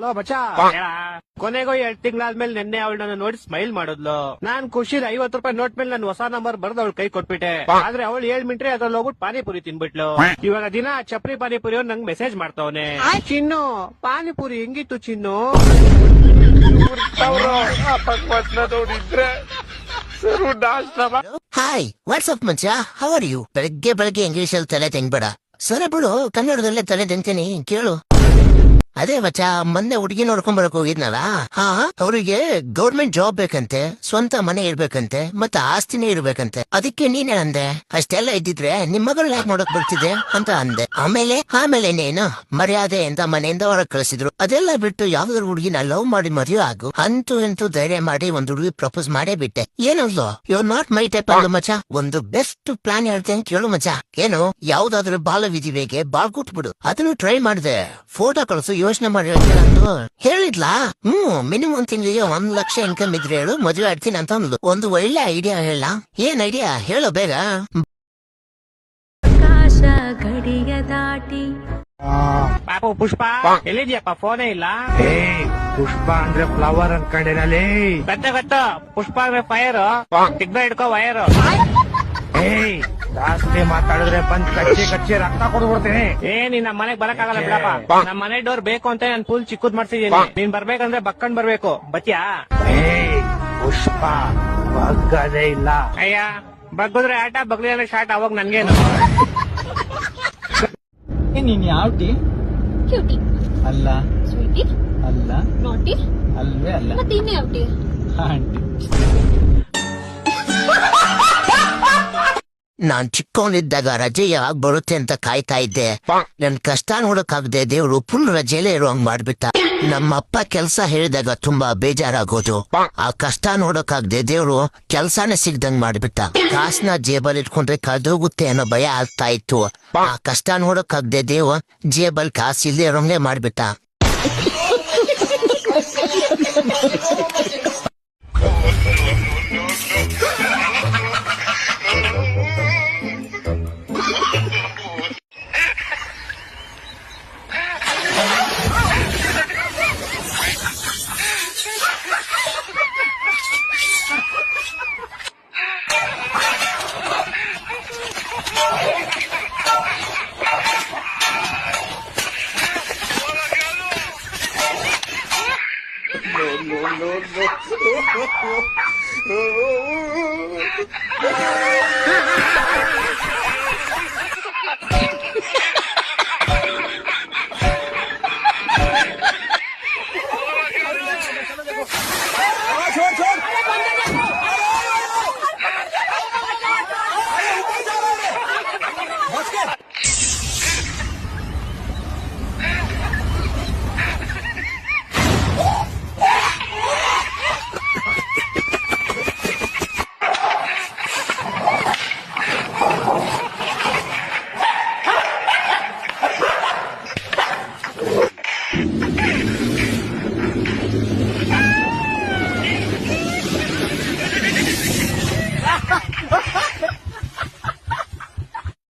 Hello ಬಚ್ಚಾ. ಕೊನೆಗೂ ಎರಡ್ ತಿಂಗಳಾದ್ಮೇಲೆ ನಿನ್ನೆ ಅವಳು ನನ್ನ ನೋಡಿ ಸ್ಮೈಲ್ ಮಾಡಿದ್ಲು. ನಾನ್ ಖುಷಿಲಿ ಐವತ್ ರೂಪಾಯಿ ನೋಟ್ ಮೇಲೆ ನನ್ ಹೊಸ ನಂಬರ್ ಬರ್ದು ಅವಳು ಕೈ ಕೊಟ್ಬಿಟ್ಟೆ. ಆದ್ರೆ ಅವಳು ಏಳ್ ಮಿಂಟ್ರೆ ಅದ್ರಲ್ಲಿ ಹೋಗ್ಬಿಟ್ಟು ಪಾನಿಪುರಿ ತಿನ್ಬಿಟ್ಲು. ಇವಾಗ ದಿನ ಚಪ್ರಿ ಪಾನಿಪುರಿ ಅವ್ರು ನಂಗೆ ಮೆಸೇಜ್ ಮಾಡ್ತಾವನೆ. ಚಿನ್ನು ಪಾನಿಪುರಿ ಹೆಂಗಿತ್ತು ಚಿನ್ನು? ಹಾಯ್ ವಾಟ್ಸ್ಆಪ್ ಮಂಚ? ಹೌ ಆರ್ ಯು ಬೆಳಗ್ಗೆ ಬೆಳಗ್ಗೆ ಇಂಗ್ಲಿಷ್ ಅಲ್ಲಿ ತಲೆ ತೆಂಗ್ಬೇಡ ಸರ ಬಿಡು ಕನ್ನಡದಲ್ಲೇ ತಲೆ ತೆಂತೀನಿ ಕೇಳು. ಅದೇ ಮಚ್ಚ, ಮೊನ್ನೆ ಹುಡುಗಿ ನೋಡ್ಕೊಂಡ್ ಬರಕ್ ಹೋಗಿದ್ನಲ್ಲ? ಹಾ, ಅವರಿಗೆ ಗೌರ್ಮೆಂಟ್ ಜಾಬ್ ಬೇಕಂತೆ, ಸ್ವಂತ ಮನೆ ಇರ್ಬೇಕಂತೆ, ಮತ್ತೆ ಆಸ್ತಿನೇ ಇರ್ಬೇಕಂತೆ. ಅದಕ್ಕೆ ನೀನೇ ಅಂದೆ. ಅಷ್ಟೆಲ್ಲ ಇದ್ದಿದ್ರೆ ನಿಮ್ ಮಗಳು ಯಾಕೆ ನೋಡಕ್ ಬರ್ತಿದೆ ಅಂತ ಅಂದೆ. ಆಮೇಲೆ ಆಮೇಲೆ ನೀನು ಮರ್ಯಾದೆ ಅಂತ ಮನೆಯಿಂದ ಹೊರಗ್ ಕಳಿಸಿದ್ರು. ಅದೆಲ್ಲ ಬಿಟ್ಟು ಯಾವ್ದಾದ್ರು ಹುಡುಗಿನ ಲವ್ ಮಾಡಿ ಮದುವೆ ಆಗು. ಅಂತೂ ಇಂತೂ ಧೈರ್ಯ ಮಾಡಿ ಒಂದ್ ಹುಡುಗಿ ಪ್ರಪೋಸ್ ಮಾಡೇ ಬಿಟ್ಟೆ. ಏನಂದ್ಲು ಯು ನಾಟ್ ಮೈ ಟೈಪ್ ಅಲ್ಲ ಮಚ ಒಂದು ಬೆಸ್ಟ್ ಪ್ಲಾನ್ ಹೇಳ್ತೇನೆ ಕೇಳು ಮಚ ಏನು? ಯಾವ್ದಾದ್ರು ಬಾಲ ವಿಧಿವೆಗೆ ಬಾಳ್ ಬಿಡು ಅದನ್ನು ಟ್ರೈ ಮಾಡಿದೆ. ಫೋಟೋ ಕಳಿಸು ಯೋಚನೆ ಮಾಡಿ ಹೇಳ್ತೀನಿ ಅಂದು. ಹೇಳಿದ್ಲಾ? ಹ್ಮ್ ಮಿನಿಮಮ್ ತಿಂಗಳಿಗೆ ಒಂದ್ ಲಕ್ಷ ಇನ್ಕಮ್ ಇದ್ರೆ ಹೇಳು ಮದುವೆ ಆಡ್ತೀನಿ ಅಂತ ಅಂದ್ಲು. ಒಂದು ಒಳ್ಳೆ ಐಡಿಯಾ ಹೇಳ. ಏನ್ ಐಡಿಯಾ ಹೇಳು ಬೇಗ. ಆಕಾಶ ಗಡಿಯ ದಾಟಿ. ಪಾಪು ಪುಷ್ಪ ಎಲ್ಲಿದ್ಯಪ್ಪ? ಫೋನೇ ಇಲ್ಲ. ಏ ಪುಷ್ಪ ಅಂದ್ರೆ ಫ್ಲವರ್ ಅನ್ಕೊಂಡಿರಲಿ ಗೊತ್ತ ಗೊತ್ತ. ಪುಷ್ಪ ಅಂದ್ರೆ ಫೈರ್ ಸಿಗ್ನಲ್ ಇಟ್ಕೋ ವೈರ್ ಏಯ್ ಜಾಸ್ತಿ ಮಾತಾಡಿದ್ರೆ ಬಂದ್ ಕಚ್ಚಿ ಕಚ್ಚಿ ರಕ್ತ ಕೊಡ್ಬಿಡ್ತೀನಿ. ಏ ನೀನ್ ನಮ್ಮ ಮನೆಗ್ ಬರಕ್ಕಾಗಲ್ಲ ಬಿಡಪ್ಪ. ನಮ್ಮ ಮನೆ ಡೋರ್ ಬೇಕು ಅಂತ ನಾನು ಫುಲ್ ಚಿಕ್ಕದ್ ಮಾಡ್ತಿದ್ದೀನಿ ನೀನ್ ಬರ್ಬೇಕಂದ್ರೆ ಬಕ್ಕಂಡ್ ಬರ್ಬೇಕು. ಬತ್ತಿಯಾ ಏಯ್ ಪುಷ್ಪ ಬಗ್ಗದೇ ಇಲ್ಲ. ಅಯ್ಯ ಬಗ್ಗದ್ರೆ ಆಟ ಬಗ್ಲಿ ಅಂದ್ರೆ ಶಾಟ್ ಅವಾಗ ನನ್ಗೇನು? ನೀನ್ ಯಾವ ಟೀ? ಕ್ಯೂಟಿ. ಅಲ್ಲ. ಸ್ವೀಟಿ. ಅಲ್ಲ. ನೋಟಿ. ಅಲ್ವೇ ಅಲ್ಲ. ಮತ್ತೆ ಇನ್ಯಾವ ಟೀ? ಆಂಟಿ. ನಾನ್ ಚಿಕ್ಕವನಿದ್ದಾಗ ರಜೆ ಯಾವಾಗ ಬರುತ್ತೆ ಅಂತ ಕಾಯ್ತಾ ಇದ್ದೆ. ನನ್ ಕಷ್ಟ ನೋಡಕ್ಕಾಗದೆ ದೇವ್ರು ಫುಲ್ ರಜೆಲೇ ಇರುವಂಗ್ ಮಾಡ್ಬಿಟ್ಟ. ನಮ್ಮ ಅಪ್ಪ ಕೆಲ್ಸ ಹೇಳಿದಾಗ ತುಂಬಾ ಬೇಜಾರಾಗೋದು. ಆ ಕಷ್ಟ ನೋಡಕ್ಕಾಗದೆ ದೇವ್ರು ಕೆಲ್ಸಾನೇ ಸಿಗ್ದಂಗ್ ಮಾಡ್ಬಿಟ್ಟ. ಕಾಸ್ನ ಜೇಬಲ್ ಇಟ್ಕೊಂಡ್ರೆ ಕದೋಗುತ್ತೆ ಅನ್ನೋ ಭಯ ಆಗ್ತಾ ಇತ್ತು. ಆ ಕಷ್ಟ ನೋಡಕ್ಕಾಗದೆ ದೇವ್ ಜೇಬಲ್ ಕಾಸು ಇಲ್ಲದೆ ಇರೋಂಗೆ ಮಾಡ್ಬಿಟ್ಟ. no, no, no.